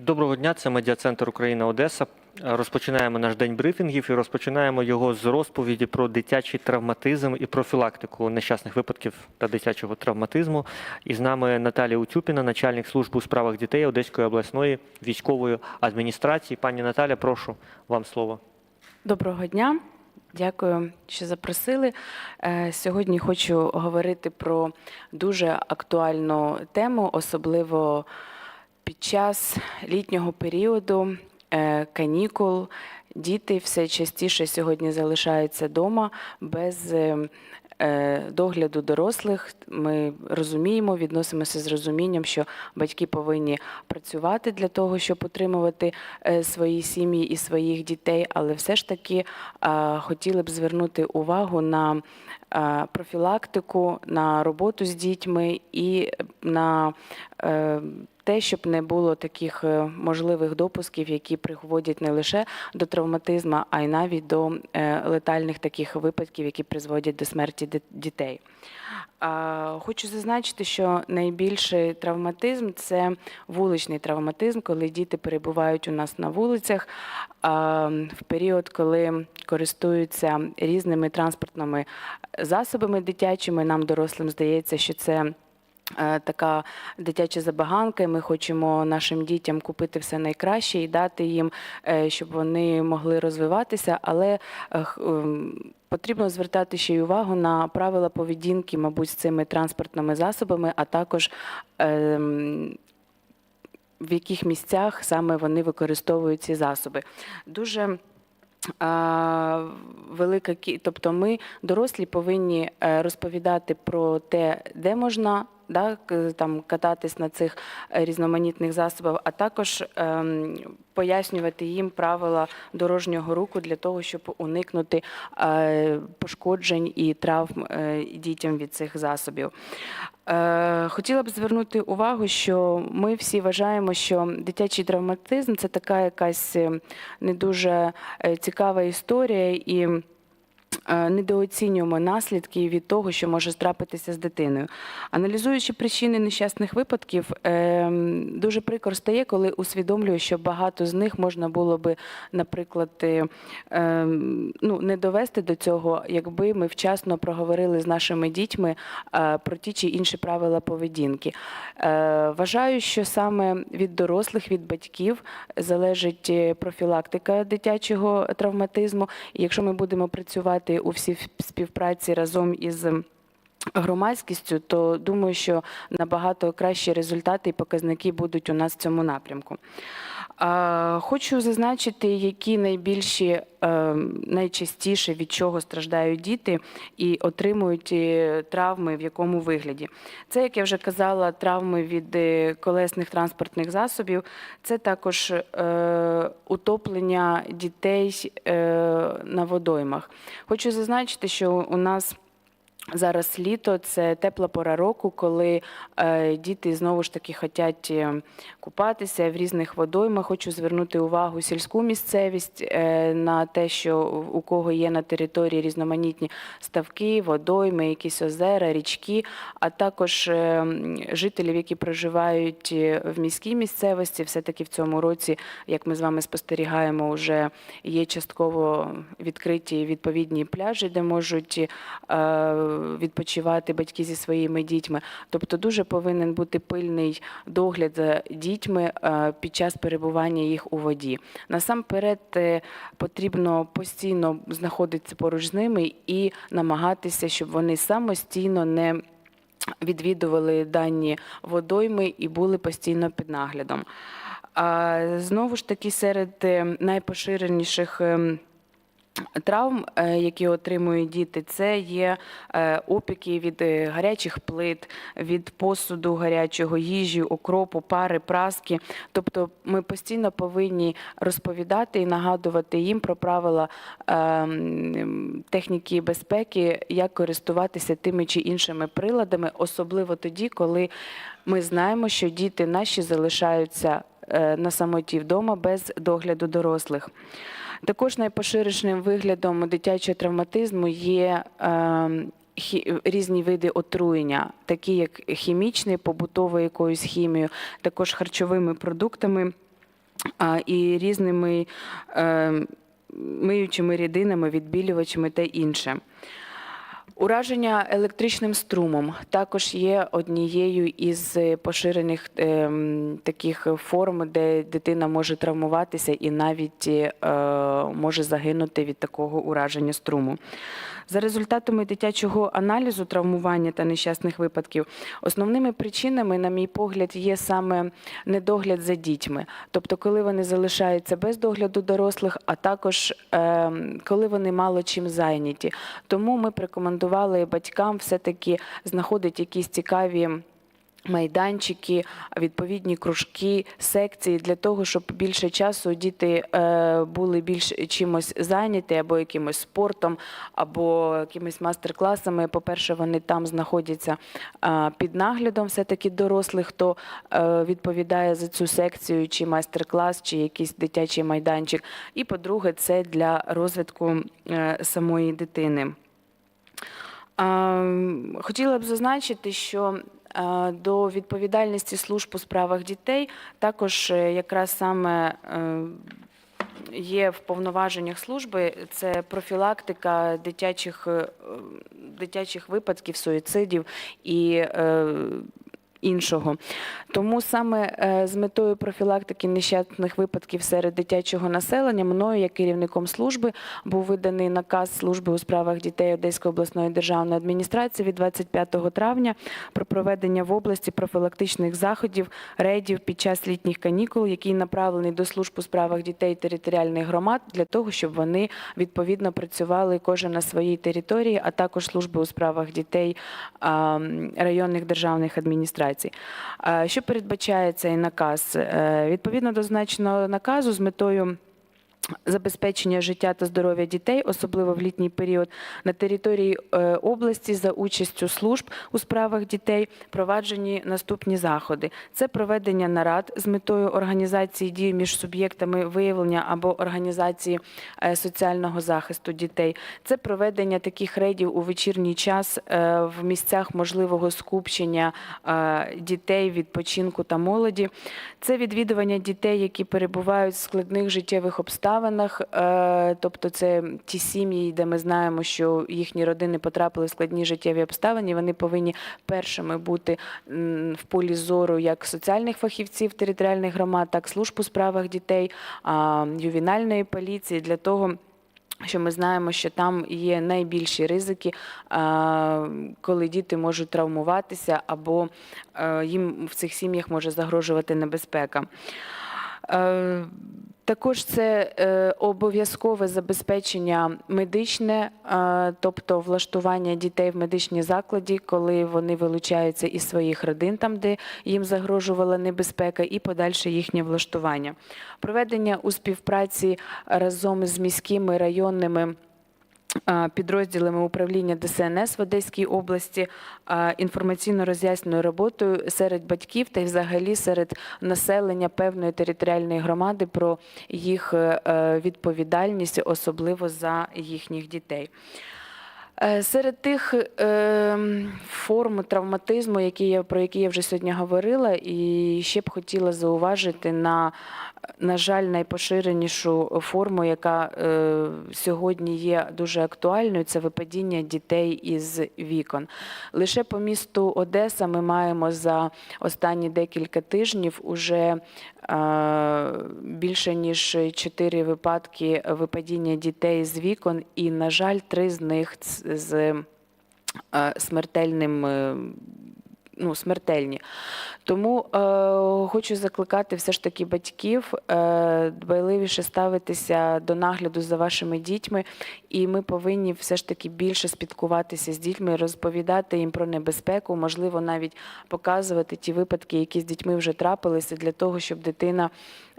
Доброго дня, це медіа-центр Україна Одеса. Розпочинаємо наш день брифінгів і розпочинаємо його з розповіді про дитячий травматизм і профілактику нещасних випадків та дитячого травматизму. І з нами Наталія Утюпіна, начальник служби у справах дітей Одеської обласної військової адміністрації. Пані Наталя, прошу вам слово. Доброго дня. Дякую, що запросили. Е, Сьогодні хочу говорити про дуже актуальну тему, особливо під час літнього періоду, е, канікул. Діти все частіше сьогодні залишаються вдома без е, е, догляду дорослих. Ми розуміємо, відносимося з розумінням, що батьки повинні працювати для того, щоб утримувати свої сім'ї і своїх дітей, але все ж таки хотіли б звернути увагу на профілактику, на роботу з дітьми і на те, щоб не було таких е, можливих допусків, які приводять не лише до травматизму, а й навіть до е, летальних таких випадків, які призводять до смерті дітей. Хочу зазначити, що найбільший травматизм це вуличний травматизм, коли діти перебувають у нас на вулицях в період, коли користуються різними транспортними засобами дитячими. Нам, дорослим, здається, що це. Е, Така дитяча забаганка, і ми хочемо нашим дітям купити все найкраще і дати їм, е, щоб вони могли розвиватися, але е, ем, потрібно звертати ще й увагу на правила поведінки, мабуть, з цими транспортними засобами, а також ем, в яких місцях саме вони використовують ці засоби. Дуже велика кі... тобто ми, дорослі, повинні розповідати про те, де можна да, там, кататись на цих е, різноманітних засобах, а також ем, пояснювати їм правила дорожнього руху для того, щоб уникнути е, пошкоджень і травм е, дітям від цих засобів. Е, Хотіла б звернути увагу, що ми всі вважаємо, що дитячий травматизм це така якась е, не дуже цікава історія і. Е, Недооцінюємо наслідки від того, що може трапитися з дитиною. Аналізуючи причини нещасних випадків, е, дуже прикро стає, коли усвідомлюю, що багато з них можна було би, наприклад, е, е, ну, не довести до цього, якби ми вчасно проговорили з нашими дітьми е, про ті чи інші правила поведінки. Вважаю, що саме від дорослих, від батьків залежить профілактика дитячого травматизму. І якщо ми будемо працювати у всій співпраці разом із громадськістю, то думаю, що набагато кращі результати і показники будуть у нас в цьому напрямку. Хочу зазначити, які найбільші, е, найчастіше від чого страждають діти і отримують е, травми, в якому вигляді. Це, як я вже казала, травми від е, колесних транспортних засобів. Це також утоплення дітей на водоймах. Хочу зазначити, що у нас Зараз літо це тепла пора року, коли е, діти знову ж таки хочуть е, купатися в різних водоймах. Хочу звернути увагу сільську місцевість е, на те, що у кого є на території різноманітні ставки, водойми, якісь озера, річки, а також жителів, які проживають в міській місцевості. Все таки в цьому році, як ми з вами спостерігаємо, вже є частково відкриті відповідні пляжі, де можуть відпочивати батьки зі своїми дітьми. Тобто дуже повинен бути пильний догляд за дітьми е, під час перебування їх у воді. Насамперед е, потрібно постійно знаходитися поруч з ними і намагатися, щоб вони самостійно не відвідували дані водойми і були постійно під наглядом. Знову ж таки, серед е, найпоширеніших. Травм, е, які отримують діти, це є е, опіки від е, гарячих плит, від посуду гарячого, їжі, окропу, пари, праски. Тобто ми постійно повинні розповідати і нагадувати їм про правила техніки безпеки, як користуватися тими чи іншими приладами, особливо тоді, коли ми знаємо, що діти наші залишаються на самоті вдома без догляду дорослих. Також найпоширенішим виглядом дитячого травматизму є е, різні види отруєння, такі як хімічний, побутовою якоюсь хімією, також харчовими продуктами. і різними е, миючими рідинами, відбілювачами та інше. Ураження електричним струмом також є однією із е, поширених ем, таких форм, де дитина може травмуватися і навіть е, може загинути від такого ураження струму. За результатами дитячого аналізу травмування та нещасних випадків, основними причинами, на мій погляд, є саме недогляд за дітьми, тобто, коли вони залишаються без догляду дорослих, а також е, коли вони мало чим зайняті. Тому ми б рекомендували батькам все-таки знаходити якісь цікаві. Майданчики, відповідні кружки, секції для того, щоб більше часу діти е, були більш чимось зайняті, або якимось спортом, або якимись мастер-класами. По-перше, вони там знаходяться е, під наглядом все-таки дорослих, хто е, відповідає за цю секцію, чи майстер-клас, чи якийсь дитячий майданчик. І по-друге, це для розвитку самої дитини. Хотіла б зазначити, що е, до відповідальності служб у справах дітей також е, якраз саме е, є в повноваженнях служби. Це профілактика дитячих, дитячих випадків, суїцидів і іншого. Тому саме е, з метою профілактики нещасних випадків серед дитячого населення мною, як керівником служби, був виданий наказ служби у справах дітей Одеської обласної державної адміністрації від 25 травня про проведення в області профілактичних заходів рейдів під час літніх канікул, який направлений до служб у справах дітей територіальних громад для того, щоб вони відповідно працювали кожен на своїй території, а також служби у справах дітей районних державних адміністрацій. А, Що передбачає цей наказ? Е, Відповідно до значеного наказу з метою забезпечення життя та здоров'я дітей, особливо в літній період, на території е, області за участю служб у справах дітей проваджені наступні заходи: це проведення нарад з метою організації дій між суб'єктами виявлення або організації е, соціального захисту дітей, це проведення таких рейдів у вечірній час е, в місцях можливого скупчення дітей, відпочинку та молоді. Це відвідування дітей, які перебувають в складних життєвих обставинах, е, тобто це ті сім'ї, де ми знаємо, що їхні родини потрапили в складні життєві обставини. Вони повинні першими бути в полі зору як соціальних фахівців територіальних громад, так служб у справах дітей, ювенальної поліції для того. Що ми знаємо, що там є найбільші ризики, коли діти можуть травмуватися, або е, їм в цих сім'ях може загрожувати небезпека. Також це е, обов'язкове забезпечення медичне, е, тобто влаштування дітей в медичні закладі, коли вони вилучаються із своїх родин, там де їм загрожувала небезпека, і подальше їхнє влаштування. Проведення у співпраці разом з міськими районними. Підрозділами управління ДСНС в Одеській області інформаційно-роз'ясненою роботою серед батьків та й взагалі серед населення певної територіальної громади про їх е, е, відповідальність, особливо за їхніх дітей. Е, Серед тих е, форм травматизму, які я, про які я вже сьогодні говорила, і ще б хотіла зауважити на, на жаль, найпоширенішу форму, яка е, сьогодні є дуже актуальною, це випадіння дітей із вікон. Лише по місту Одеса ми маємо за останні декілька тижнів уже більше ніж чотири випадки випадіння дітей з вікон, і, на жаль, три з них з е, смертельним. Е, Ну, смертельні. Тому е, хочу закликати все ж таки батьків е, дбайливіше ставитися до нагляду за вашими дітьми, і ми повинні все ж таки більше спілкуватися з дітьми, розповідати їм про небезпеку, можливо, навіть показувати ті випадки, які з дітьми вже трапилися, для того, щоб дитина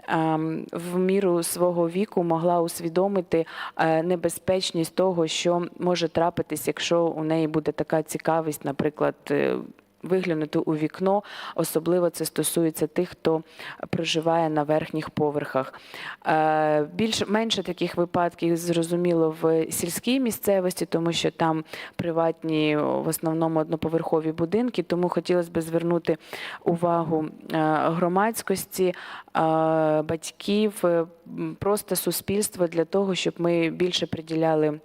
ем, в міру свого віку могла усвідомити е, небезпечність того, що може трапитись, якщо у неї буде така цікавість, наприклад. Виглянути у вікно. Особливо це стосується тих, хто проживає на верхніх поверхах. Е, Більш менше таких випадків зрозуміло в сільській місцевості, тому що там приватні в основному одноповерхові будинки. Тому хотілося б звернути увагу е, громадськості, е, батьків, просто суспільства для того, щоб ми більше приділяли.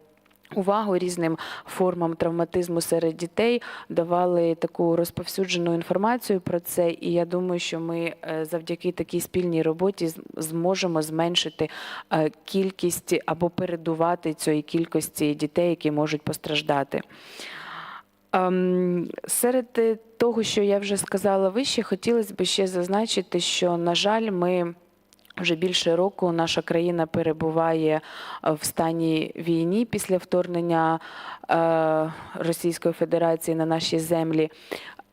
Увагу різним формам травматизму серед дітей давали таку розповсюджену інформацію про це, і я думаю, що ми е, завдяки такій спільній роботі зможемо зменшити е, кількість або передувати цієї кількості дітей, які можуть постраждати. Ем, Серед е, того, що я вже сказала вище, хотілося б ще зазначити, що, на жаль, ми вже більше року наша країна перебуває е, в стані війні після вторгнення е, Російської Федерації на наші землі.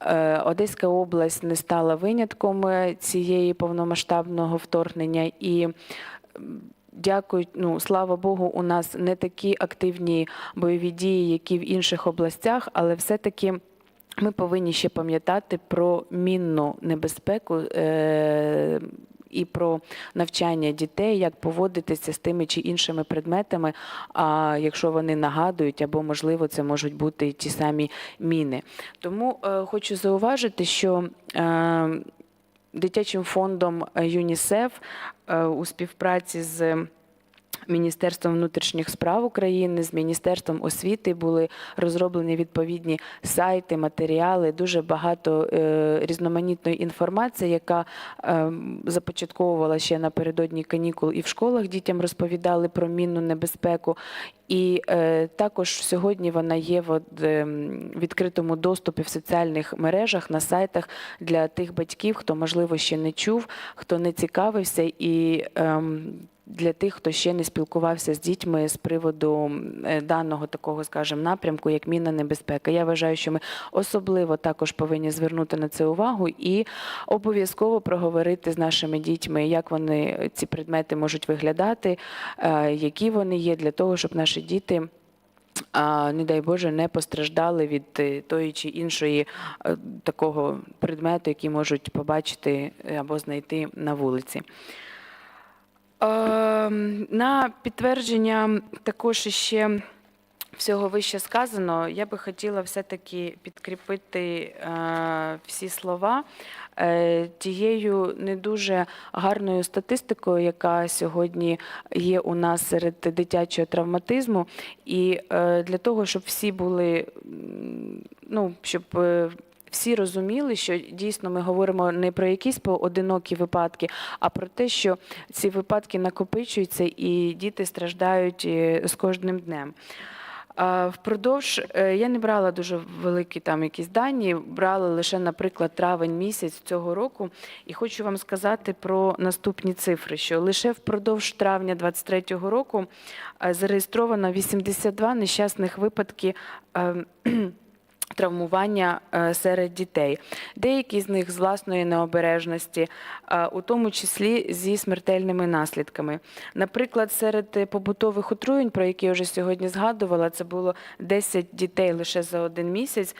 Е, Одеська область не стала винятком цієї повномасштабного вторгнення і. Дякую, ну слава Богу, у нас не такі активні бойові дії, які в інших областях, але все-таки ми повинні ще пам'ятати про мінну небезпеку е- і про навчання дітей, як поводитися з тими чи іншими предметами, а якщо вони нагадують, або можливо це можуть бути ті самі міни. Тому е- хочу зауважити, що е- дитячим фондом е, ЮНІСЕФ у співпраці з Міністерством внутрішніх справ України з Міністерством освіти були розроблені відповідні сайти, матеріали, дуже багато е, різноманітної інформації, яка е, започатковувала ще напередодні канікул і в школах дітям розповідали про мінну небезпеку. І е, також сьогодні вона є в е, відкритому доступі в соціальних мережах на сайтах для тих батьків, хто можливо ще не чув, хто не цікавився, і ем, для тих, хто ще не спілкувався з дітьми з приводу е, даного такого, скажімо, напрямку, як мінна небезпека. Я вважаю, що ми особливо також повинні звернути на це увагу і обов'язково проговорити з нашими дітьми, як вони ці предмети можуть виглядати, е, які вони є, для того, щоб наші діти. Не дай Боже, не постраждали від е, тої чи іншої е, такого предмету, який можуть побачити е, або знайти на вулиці. Ем, На підтвердження також ще всього вище сказано, я би хотіла все-таки підкріпити е, всі слова е, тією не дуже гарною статистикою, яка сьогодні є у нас серед дитячого травматизму. І е, для того, щоб всі були, ну, щоб. Всі розуміли, що дійсно ми говоримо не про якісь поодинокі випадки, а про те, що ці випадки накопичуються і діти страждають е, з кожним днем. Впродовж е, я не брала дуже великі там якісь дані, брала лише, наприклад, травень місяць цього року, і хочу вам сказати про наступні цифри: що лише впродовж травня 23-го року е, зареєстровано 82 нещасних випадки. Травмування е, серед дітей, деякі з них з власної необережності, е, у тому числі зі смертельними наслідками. Наприклад, серед побутових отруєнь, про які я вже сьогодні згадувала, це було 10 дітей лише за один місяць.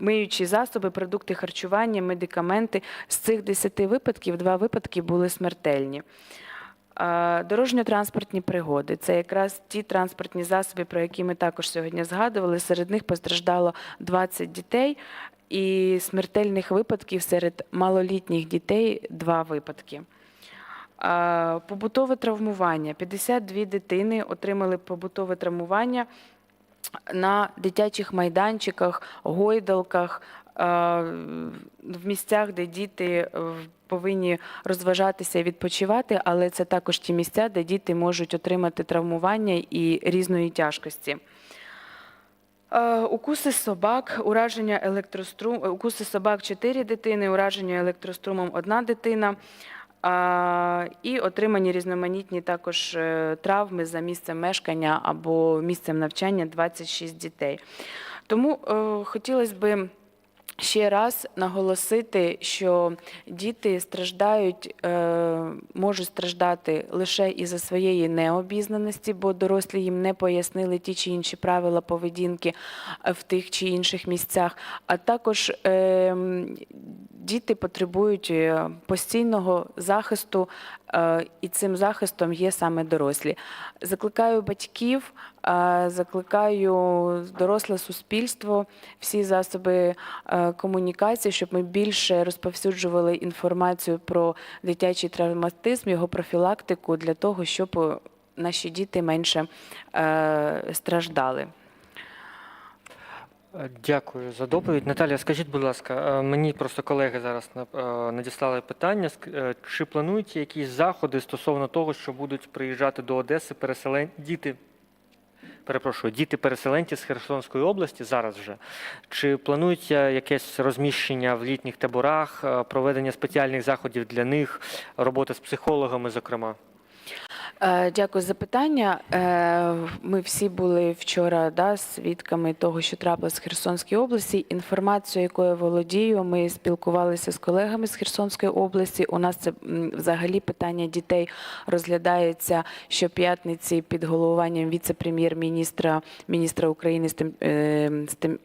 Миючі засоби, продукти харчування, медикаменти. З цих 10 випадків два випадки були смертельні. Дорожньо-транспортні пригоди це якраз ті транспортні засоби, про які ми також сьогодні згадували. Серед них постраждало 20 дітей, і смертельних випадків серед малолітніх дітей два випадки. Побутове травмування. 52 дитини отримали побутове травмування на дитячих майданчиках, гойдалках, в місцях, де діти е, повинні розважатися і відпочивати, але це також ті місця, де діти можуть отримати травмування і різної тяжкості. Е, Укуси собак, ураження електрострум, е, укуси собак 4 дитини, ураження електрострумом 1 дитина. І отримані різноманітні також е, травми за місцем мешкання або місцем навчання 26 дітей. Тому е, хотілося би ще раз наголосити, що діти страждають, е, можуть страждати лише із-за своєї необізнаності, бо дорослі їм не пояснили ті чи інші правила поведінки е, в тих чи інших місцях. А також е, діти потребують е, постійного захисту, і цим захистом є саме дорослі. Закликаю батьків, е, закликаю доросле суспільство, всі засоби е, комунікації, щоб ми більше розповсюджували інформацію про дитячий травматизм, його профілактику для того, щоб е, наші діти менше е, страждали. Е, Дякую за доповідь. Наталія, скажіть, будь ласка, е, мені просто колеги зараз е, надіслали питання. Чи планують якісь заходи стосовно того, що будуть приїжджати до Одеси переселен... діти? Перепрошую, діти переселенці з Херсонської області зараз вже. Чи планується якесь розміщення в літніх таборах, проведення спеціальних заходів для них, робота з психологами, зокрема? Е, Дякую за питання. Е, Ми всі були вчора да, свідками того, що трапилось в Херсонській області. Інформацію, якою володію, ми спілкувалися з колегами з Херсонської області. У нас це взагалі питання дітей розглядається щоп'ятниці під головуванням віце-прем'єр-міністра міністра України з тим. е, з тим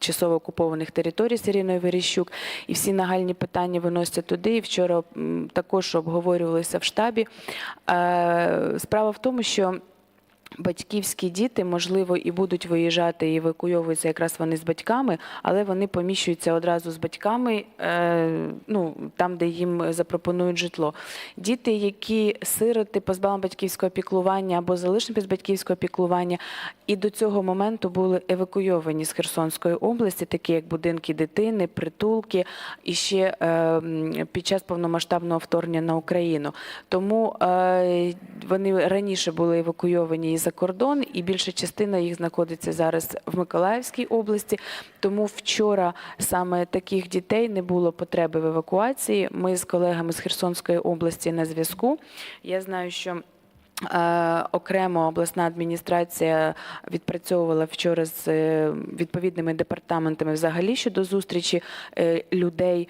Часово окупованих територій з Верещук, і всі нагальні питання виносяться туди. І вчора також обговорювалися в штабі. Е, Справа в тому, що батьківські діти, можливо, і будуть виїжджати і евакуйовуються якраз вони з батьками, але вони поміщуються одразу з батьками, е, ну там, де їм запропонують житло. Діти, які сироти, позбавлені батьківського піклування або залишені без батьківського піклування, і до цього моменту були евакуйовані з Херсонської області, такі як будинки дитини, притулки, і ще е, під час повномасштабного вторгнення на Україну. Тому е, вони раніше були евакуйовані і за кордон, і більша частина їх знаходиться зараз в Миколаївській області. Тому вчора саме таких дітей не було потреби в евакуації. Ми з колегами з Херсонської області на зв'язку. Я знаю, що. Е, Окремо обласна адміністрація відпрацьовувала вчора з е, відповідними департаментами взагалі щодо зустрічі е, людей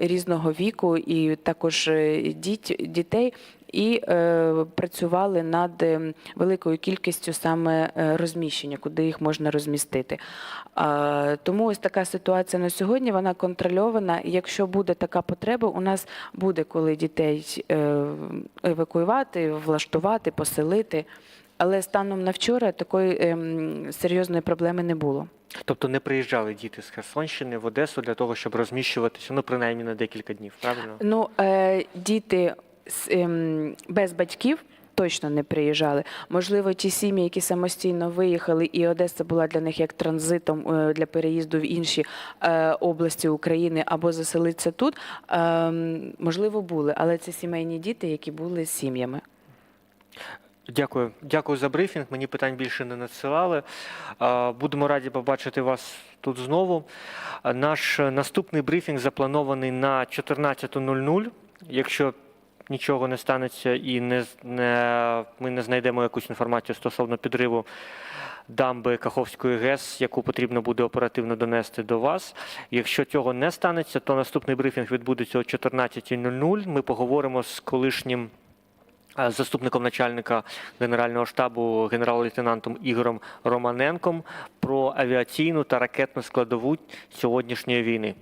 різного віку і також дітей. І е, працювали над е, великою кількістю саме е, розміщення, куди їх можна розмістити. Е, тому ось така ситуація на сьогодні. Вона контрольована. І Якщо буде така потреба, у нас буде коли дітей е, евакуювати, влаштувати, поселити. Але станом на вчора такої ем, серйозної проблеми не було. Тобто не приїжджали діти з Херсонщини в Одесу для того, щоб розміщуватися, ну принаймні на декілька днів, правильно? Ну, е, діти ем, без батьків. Точно не приїжджали. Можливо, ті сім'ї, які самостійно виїхали, і Одеса була для них як транзитом е, для переїзду в інші е, області України або заселитися тут. е, можливо, були, але це сімейні діти, які були з сім'ями. Дякую. Дякую за брифінг. Мені питань більше не надсилали. Будемо раді побачити вас тут знову. Наш е, наступний брифінг запланований на 14.00. Якщо нічого не станеться і не, не, ми не знайдемо якусь інформацію стосовно підриву дамби Каховської ГЕС, яку потрібно буде оперативно донести до вас. Якщо цього не станеться, то наступний брифінг відбудеться о 14.00. Ми поговоримо з колишнім е, заступником начальника Генерального штабу генерал-лейтенантом Ігорем Романенком про авіаційну та ракетну складову сьогоднішньої війни.